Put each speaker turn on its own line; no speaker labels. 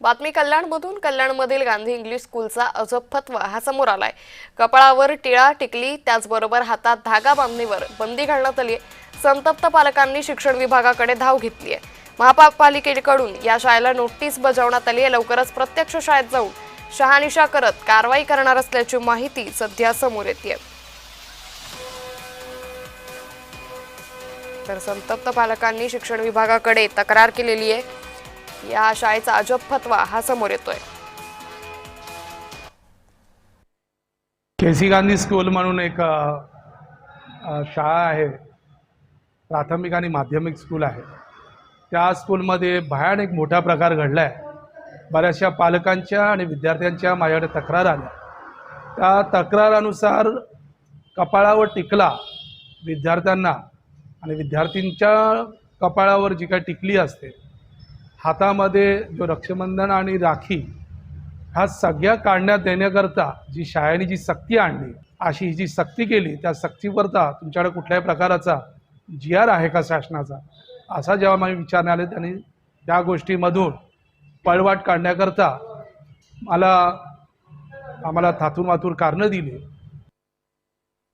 बातमी कल्याणमधून. कल्याणमधील गांधी इंग्लिश स्कूलचा अजब फतवा हा समोर आलाय. कपाळावर टिळा टिकली त्याचबरोबर हातात धागा बांधणीवर बंदी घालण्यात आली आहे संतप्त पालकांनी शिक्षण विभागाकडे धाव घेतली आहे महापालिकेकडून या शाळेला नोटीस बजावण्यात आली आहे लवकरच प्रत्यक्ष शाळेत जाऊन शहानिशा करत कारवाई करणार असल्याची माहिती सध्या समोर येते तर संतप्त पालकांनी शिक्षण विभागाकडे तक्रार केलेली आहे या शाळेचा अजब फतवा हा समोर येतोय.
केसी गांधी स्कूल म्हणून एक शाळा आहे. प्राथमिक आणि माध्यमिक स्कूल आहे. त्या स्कूलमध्ये भयान एक मोठा प्रकार घडला आहे बऱ्याचशा पालकांच्या आणि विद्यार्थ्यांच्या माझ्याकडे तक्रार आल्या. त्या तक्रारानुसार कपाळावर टिकला विद्यार्थ्यांना आणि विद्यार्थींच्या कपाळावर जी काही टिकली असते हातामध्ये जो रक्षाबंधन आणि राखी ह्या सगळ्या काढण्यात देण्याकरता जी शाळेने जी सक्ती आणली अशी जी सक्ती केली त्या सक्तीकरता तुमच्याकडे कुठल्याही प्रकाराचा जी आर आहे का शासनाचा असा जेव्हा मला विचारणे आले त्यांनी त्या गोष्टीमधून पळवाट काढण्याकरता मला आम्हाला थातूर माथूर कारणं दिली.